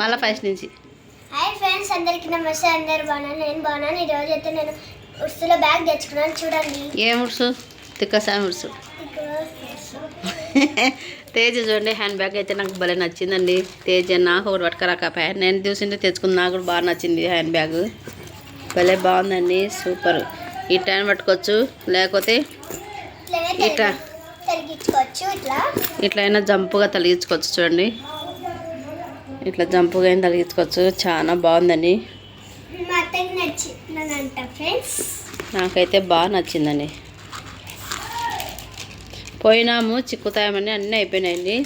మళ్ళీ ఫస్ట్ నుంచి. Hi friends అందరికి నమస్తే. అందరు బాగున్నాను నేను బాగున్నాను. ఈ రోజు అయితే నేను ఉస్తులో బ్యాగ్ తెచ్చుకున్నాను. చూడండి. ఏ ముడుసు తిక్కసా ముడుసు తేజ్ చూడండి హ్యాండ్ బ్యాగ్ అయితే నాకు భలే నచ్చిందండి. తేజ్ నాకు ఒకటి పట్టుకరాకపోయా నేను చూసింటే తెచ్చుకుంది నాకు కూడా బాగా నచ్చింది హ్యాండ్ బ్యాగ్. భలే బాగుందండి సూపర్. ఈ టైం పట్టుకోవచ్చు లేకపోతే ఇట్లా. ఇట్లా. అయినా జంపుగా తొలగించుకోవచ్చు చూడండి. ఇట్లా జంపుగా అయినా తొలగించుకోవచ్చు చాలా బాగుందండి. నాకైతే బాగా నచ్చిందండి. పోయినాము చిక్కుతాయమని అన్నీ అయిపోయినాయండి.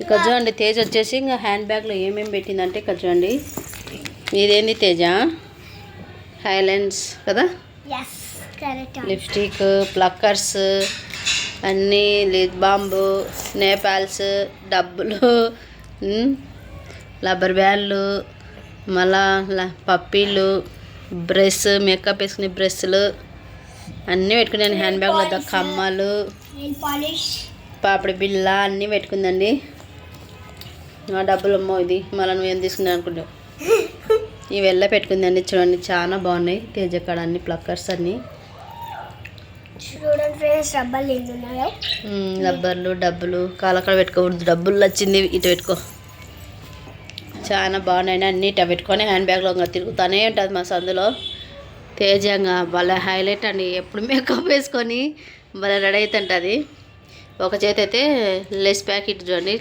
ఇక్కడ చూడండి తేజ్ వచ్చేసి ఇంకా హ్యాండ్ బ్యాగ్లో ఏమేమి పెట్టిందంటే ఇక్కడ చూడండి. ఇదేంది తేజ? హైలైన్స్ కదా? లిప్స్టిక్ ప్లక్కర్స్ అన్నీ లిప్ బాంబు నేపాల్స్ డబ్బులు రబ్బర్ బ్యాండ్లు మళ్ళా పప్పీలు బ్రష్ మేకప్ వేసుకునే బ్రష్లు అన్నీ పెట్టుకున్నాను. హ్యాండ్ బ్యాగ్లో కమ్మలు పాపిడి బిళ్ళ అన్నీ పెట్టుకుందండి. నా డబ్బులు అమ్మో ఇది. మళ్ళీ నువ్వు ఏం తీసుకున్నావు అనుకుంటావు ఇవెల్లా పెట్టుకుందండి చూడండి. చాలా బాగున్నాయి. తేజ కాడ అన్ని ప్లక్కర్స్ అన్నీ. రబ్బర్లు డబ్బులు కాలక్కడ పెట్టుకోకూడదు. డబ్బులు వచ్చింది ఇటు పెట్టుకో. చాలా బాగున్నాయి. అన్నీ ఇటు పెట్టుకొని హ్యాండ్ బ్యాగ్లో ఇంకా తిరుగుతూనే ఉంటుంది మా సందులో. తేజంగా భలే హైలైట్ అండి. ఎప్పుడు మేకప్ వేసుకొని భలే రెడీ అవుతుంటుంది ఒక చేతి అయితే లెస్ ప్యాకెట్ చూడండి.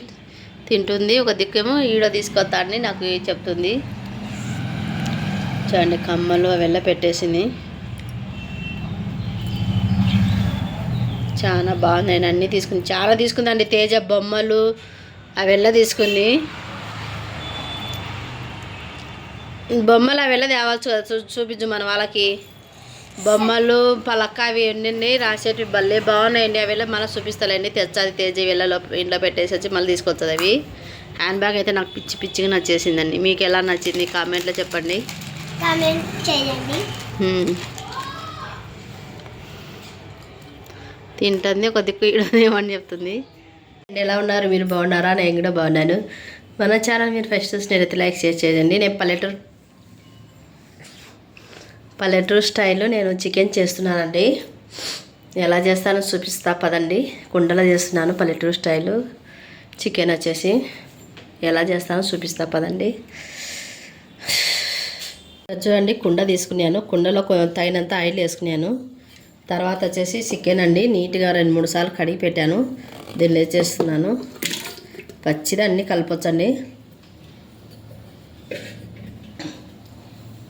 తింటుంది. ఒక దిక్కేమో ఈడ తీసుకొస్తా అని నాకు చెప్తుంది. చూడండి కమ్మలు వెళ్ళ పెట్టేసింది. చాలా బాగుంది ఆయన అన్నీ తీసుకుంది చాలా తీసుకుందండి. తేజ బొమ్మలు అవెల్ల తీసుకుంది. బొమ్మలు అవెల్లా తేవచ్చు కదా చూ చూపించు మన వాళ్ళకి. బొమ్మలు పలక్క అవి ఉండండి రాసేటివి భలే బాగున్నాయండి. అవి మళ్ళీ చూపిస్తాలండి. తెచ్చాది తేజ వెళ్ళలో ఇంట్లో పెట్టేసి వచ్చి మళ్ళీ తీసుకొస్తుంది అవి. హ్యాండ్ బ్యాగ్ అయితే నాకు పిచ్చి పిచ్చిగా నచ్చేసిందండి. మీకు ఎలా నచ్చింది కామెంట్లో చెప్పండి. కామెంట్ చేయండి. హ్మ్. తింటుంది ఒక దిక్కు ఇడదేమని చెప్తుంది. అండ్ ఎలా ఉన్నారు? మీరు బాగున్నారా? నేను కూడా బాగున్నాను. మన ఛానల్ మీరు ఫస్ట్ చూసినట్లయితే లైక్ షేర్ చేయండి. నేను పల్లెటూరు పల్లెటూరు స్టైల్లో నేను చికెన్ చేస్తున్నానండి. ఎలా చేస్తానో చూపిస్తా పదండి. కుండలో చేస్తున్నాను పల్లెటూరు స్టైలు. చికెన్ వచ్చేసి ఎలా చేస్తానో చూపిస్తా పదండి. చూడండి కుండ తీసుకున్నాను. కుండలో తగినంత ఆయిల్ వేసుకున్నాను. తర్వాత వచ్చేసి చికెన్ అండి. నీట్గా రెండు మూడు సార్లు కడిగి పెట్టాను. దీన్ని వేసేస్తున్నాను పచ్చిది అన్నీ కలపొచ్చండి.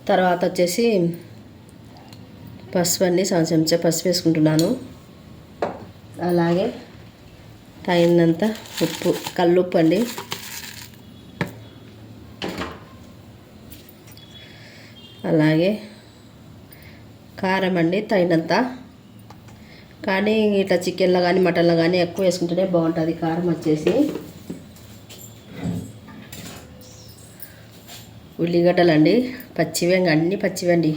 తర్వాత వచ్చేసి పసుపు అండి సగం చెంచా పసుపు వేసుకుంటున్నాను అలాగే తగినంత ఉప్పు కల్లుప్పు అండి అలాగే కారం అండి తగినంత. కానీ ఇట్లా చికెన్లో కానీ మటన్లో కానీ ఎక్కువ వేసుకుంటేనే బాగుంటుంది. కారం వచ్చేసి. ఉల్లిగడ్డలు అండి ఇంకా అన్నీ పచ్చివండి.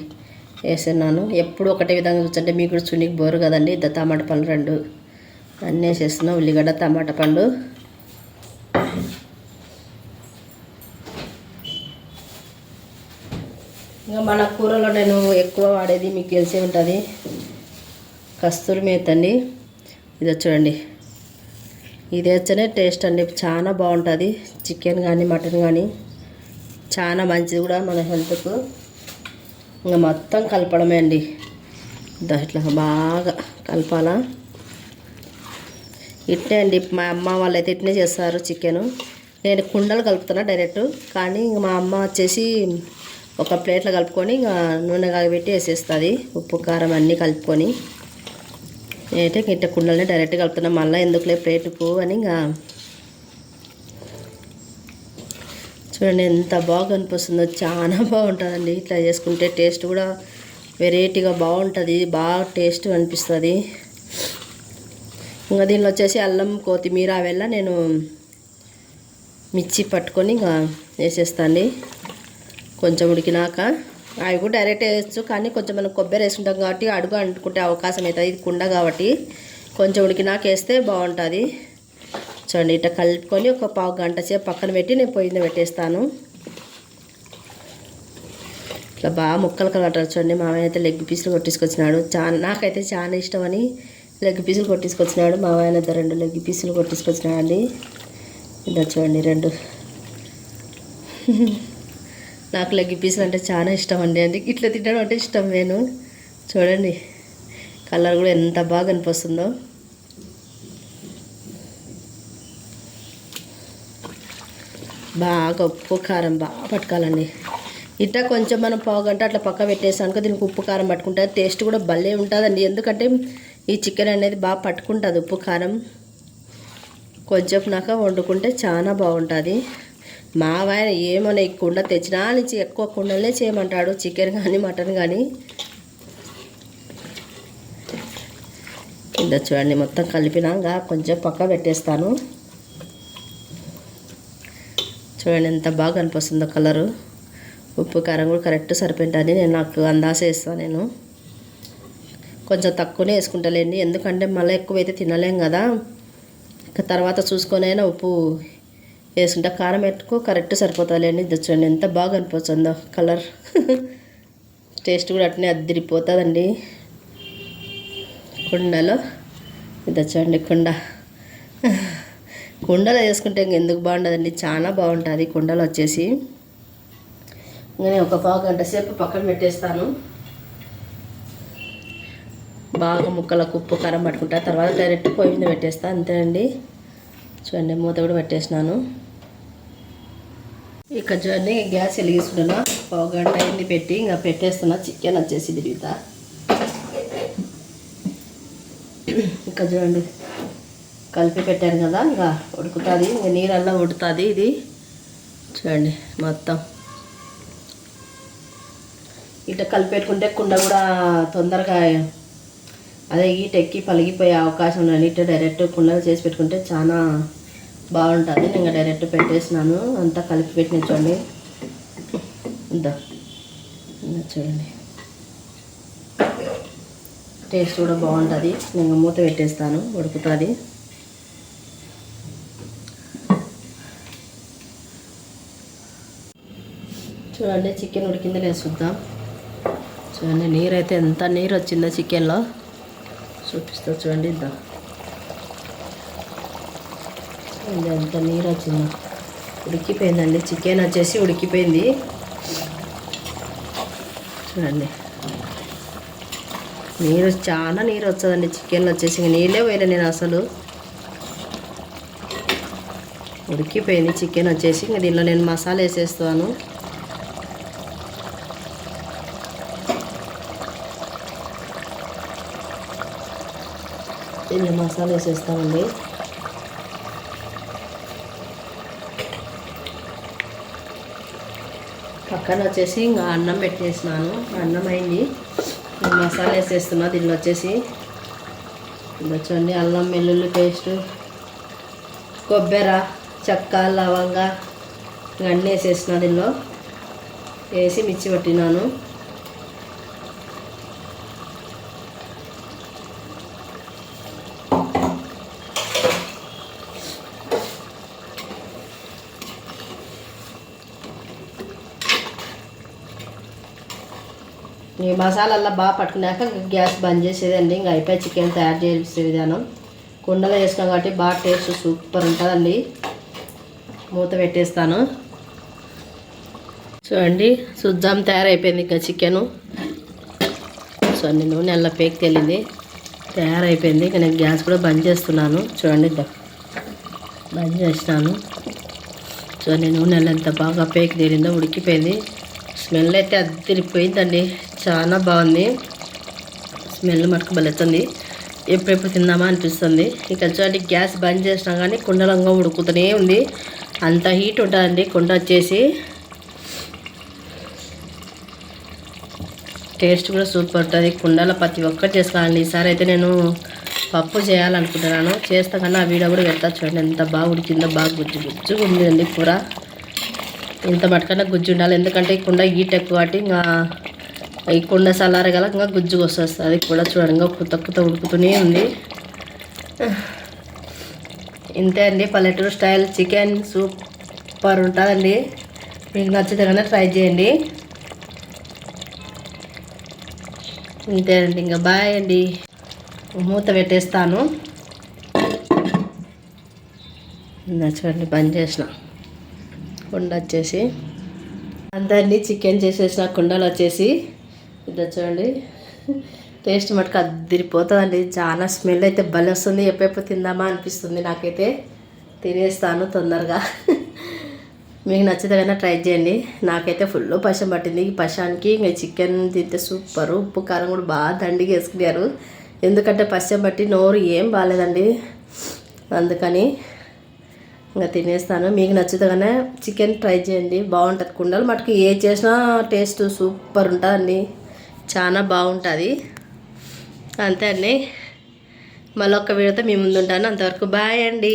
వేస్తున్నాను. ఎప్పుడు ఒకటే విధంగా చూస్తుంటే మీకు కూడా చునికి బోరు కదండి. ఇద్దరు టమాటా పండు రెండు. అన్నీ వేసేస్తున్నాం. ఉల్లిగడ్డ టమాటా పండు ఇంకా మన కూరలో నేను ఎక్కువ వాడేది మీకు తెలిసే ఉంటుంది. కస్తూరి మేత అండి. ఇది చూడండి. ఇది వచ్చనే టేస్ట్ అండి. చాలా బాగుంటుంది. చికెన్ కానీ మటన్ కానీ. చాలా మంచిది కూడా మన హెల్త్కు. ఇంకా మొత్తం కలపడమే అండి. దా ఇట్లా బాగా కలపాలా. ఇట్నే అండి. మా అమ్మ వాళ్ళు అయితే ఇట్నే చేస్తారు చికెన్ నేను కుండలు కలుపుతున్నా డైరెక్ట్ కానీ ఇంక మా అమ్మ వచ్చేసి ఒక ప్లేట్లో కలుపుకొని ఇంకా నూనె కాగబెట్టి వేసేస్తుంది. ఉప్పు కారం అన్నీ కలుపుకొని. నేనైతే ఇంట కుండలనే డైరెక్ట్ కలుపుతున్నా. మళ్ళీ ఎందుకులే ప్లేటుకు అని ఇంకా చూడండి ఎంత బాగా అనిపిస్తుందో చాలా బాగుంటుందండి. ఇట్లా చేసుకుంటే టేస్ట్ కూడా వెరైటీగా బాగుంటుంది బాగా టేస్ట్ అనిపిస్తుంది. ఇంకా దీనిలో వచ్చేసి అల్లం కొత్తిమీర అవెల్లా నేను మిర్చి పట్టుకొని ఇంకా వేసేస్తాండి. కొంచెం ఉడికినాక. అవి కూడా డైరెక్ట్ వేయచ్చు కానీ కొంచెం మనం కొబ్బరి వేసుకుంటాం కాబట్టి అడుగు అంటుకుంటే అవకాశం అవుతుంది. ఇది కుండ కాబట్టి కొంచెం ఉడికినాక వేస్తే బాగుంటుంది. చూడండి ఇట్లా కలుపుకొని ఒక పావు గంట సేపు పక్కన పెట్టి నేను పొయ్యి పెట్టేస్తాను. ఇట్లా బాగా ముక్కలు కలగటారు చూడండి మామయ్య అయితే లెగ్ పీసులు కొట్టించుకొచ్చినాడు. చాలా నాకైతే చాలా ఇష్టం అని లెగ్ పీసులు కొట్టించుకొచ్చినాడు. మామయ్య అయితే రెండు లెగ్ పీసులు కొట్టించుకొచ్చినాడు అండి ఇదో చూడండి రెండు. నాకు లెగ్ పీసులు అంటే చాలా ఇష్టం అండి అంటే ఇట్లా తినడం అంటే ఇష్టం నేను. చూడండి కలర్ కూడా ఎంత బాగా అనిపిస్తుందో బాగా ఉప్పు కారం బాగా పట్టుకోవాలండి. ఇట్లా కొంచెం మనం పావు గంట అట్లా పక్క పెట్టేసానుకో దీనికి ఉప్పు కారం పట్టుకుంటుంది టేస్ట్ కూడా భలే ఉంటుందండి. ఎందుకంటే ఈ చికెన్ అనేది బాగా పట్టుకుంటుంది ఉప్పు కారం. కొంచెం నాక వండుకుంటే చాలా బాగుంటుంది. మా ఆయన ఏమైనా ఈ కుండ తెచ్చినా నుంచి ఎక్కువ కుండలనే చేయమంటాడు. చికెన్ కానీ మటన్ కానీ కింద చూడండి మొత్తం కలిపినాక కొంచెం పక్క పెట్టేస్తాను. చూడండి ఎంత బాగా అనిపిస్తుందో కలరు. ఉప్పు కారం కూడా కరెక్ట్ సరిపోయింటుంది నేను నాకు అందాస వేస్తాను నేను. కొంచెం తక్కువనే వేసుకుంటాలేండి. ఎందుకంటే మళ్ళీ ఎక్కువైతే తినలేం కదా. ఇక తర్వాత చూసుకొనైనా ఉప్పు వేసుకుంటా కారం ఎక్కువ కరెక్ట్ సరిపోతుందిలేండి ఇది చూడండి ఎంత బాగా అనిపిస్తుందో కలర్. టేస్ట్ కూడా అట్నే అద్దరిపోతుందండి. కుండలో. ఇది చూడండి కుండ. కుండలో వేసుకుంటే ఇంక ఎందుకు బాగుండదండి? చాలా బాగుంటుంది కుండలో వచ్చేసి. ఇంకా నేను ఒక పావు గంట సేపు పక్కన పెట్టేస్తాను. బాగా ముక్కలకు ఉప్పు కారం పట్టుకుంటా తర్వాత డైరెక్ట్ పొయ్యి మీద పెట్టేస్తా అంతే అండి చూడండి మూత కూడా పెట్టేసినాను. ఇక చూడండి గ్యాస్ వెలిగిస్తున్నా. పావు గంట అయింది పెట్టి ఇంకా పెట్టేస్తున్నా చికెన్ వచ్చేసి తిరుగుతా. ఇంకా చూడండి. కలిపి పెట్టాను కదా ఇంకా ఉడుకుతుంది. ఇంకా నీరల్లా ఉడుతుంది ఇది. చూడండి మొత్తం. ఇట్లా కలిపి పెట్టుకుంటే కుండ కూడా తొందరగా అదే ఈట ఎక్కి పలిగిపోయే అవకాశం ఉందండి ఇట్లా డైరెక్ట్ కుండలు చేసి పెట్టుకుంటే చాలా బాగుంటుంది. నేను ఇంకా డైరెక్ట్ పెట్టేసినాను. అంతా కలిపి పెట్టిన చూడండి. ఇందా. చూడండి. టేస్ట్ కూడా బాగుంటుంది. నేను మూత పెట్టేస్తాను. ఉడుకుతుంది. చూడండి చికెన్ ఉడికిందో లేదు చూద్దాం చూడండి నీరు అయితే ఎంత నీరు వచ్చిందో చికెన్లో. చూపిస్తా చూడండి ఇద్దాం. చూడండి ఎంత నీరు వచ్చిందో. ఉడికిపోయిందండి చికెన్ వచ్చేసి ఉడికిపోయింది. చూడండి. నీరు చాలా నీరు వచ్చదండి చికెన్లో వచ్చేసి ఇంక నీళ్ళే పోయినా నేను అసలు. ఉడికిపోయింది చికెన్ వచ్చేసి ఇంక దీనిలో నేను మసాలా వేసేస్తాను. దీనిలో మసాలా వేసేస్తామండి పక్కన వచ్చేసి ఇంకా అన్నం పెట్టేసినాను. అన్నం అయింది. మసాలా వేసేస్తున్నా దీనిలో వచ్చేసి. ఇది అల్లం వెల్లుల్లి పేస్ట్ కొబ్బరి చెక్క లవంగా ఇవన్నీ అన్నీ వేసేసిన దీనిలో. వేసి మిర్చి పట్టినాను. మసాలాల్లో బాగా పట్టుకున్నాక గ్యాస్ బంద్ చేసేదండి. ఇంకా అయిపోయి చికెన్ తయారు చేసే విధానం. కుండలో వేసినాం కాబట్టి బాగా టేస్ట్ సూపర్ ఉంటుందండి. మూత పెట్టేస్తాను. చూడండి శుద్ధం తయారైపోయింది ఇంకా చికెను. చూడండి నూనె అల్ల పేక్ తేలింది. తయారైపోయింది. ఇంకా నేను గ్యాస్ కూడా బంద్ చేస్తున్నాను. చూడండి బంద్ చేసినాను. చూడండి నూనె ఎంత బాగా పేక్ తేలిందో ఉడికిపోయింది. స్మెల్ అయితే అద్దరిపోయిందండి. చాలా బాగుంది. స్మెల్ మటుకు బలెత్తుంది ఎప్పుడెప్పుడు తిందామా అనిపిస్తుంది. ఇక చూడండి గ్యాస్ బంద్ చేసినా కానీ కుండలంగా ఉడుకుతూనే ఉంది. అంత హీట్ ఉంటుందండి కుండ వచ్చేసి. టేస్ట్ కూడా సూపర్ ఉంటుంది. కుండలో ప్రతి ఒక్కటి చేసుకోవాలండి. ఈసారి అయితే నేను పప్పు చేయాలనుకుంటున్నాను. చేస్తా కానీ ఆ వీడియో కూడా పెడతా చూడండి. ఎంత బాగా ఉడికిందో బాగా గుజ్జు గుజ్జుగా ఉందండి కూర. ఇంత మటుకన్నా గుజ్జు ఉండాలి. ఎందుకంటే కుండ హీట్ ఎక్కువ కాబట్టి ఇంకా ఈ కుండ చల్లారగల ఇంకా గుజ్జుకు వస్తుంది. కూడా చూడండి కుత కుత ఉడుకుతూనే ఉంది. ఇంతే అండి పల్లెటూరు స్టైల్ చికెన్ సూపర్ ఉంటుందండి. మీకు నచ్చితే కన్నా ట్రై చేయండి. ఇంతే అండి ఇంకా బాయ్ అండి. మూత పెట్టేస్తాను. చూడండి బంద్ చేసిన. కుండ వచ్చేసి. అందరినీ చికెన్ చేసేసిన కుండలు వచ్చేసి. ఇది చూడండి టేస్ట్ మటుకు అద్దరిపోతుందండి చాలా స్మెల్ అయితే భలే వస్తుంది. ఎప్పుడెప్పుడు తిందామా అనిపిస్తుంది నాకైతే. తినేస్తాను తొందరగా. మీకు నచ్చితే కన్నా ట్రై చేయండి. నాకైతే ఫుల్ పషం పట్టింది. ఈ పషానికి ఇంకా చికెన్ తింటే సూపర్. ఉప్పు కారం కూడా బాగా దండిగా వేసుకున్నారు. ఎందుకంటే పశం పట్టి నోరు ఏం బాగాలేదండి. అందుకని ఇంకా తినేస్తాను. మీకు నచ్చితేగానే చికెన్ ట్రై చేయండి. బాగుంటుంది. కుండలు మటుకు ఏ చేసినా టేస్ట్ సూపర్ ఉంటుందండి. చాలా బాగుంటుంది. అంతే అండి. మళ్ళీ ఒక్క వీడియోతో మీ ముందు ఉంటాను అంతవరకు బాయ్ అండి.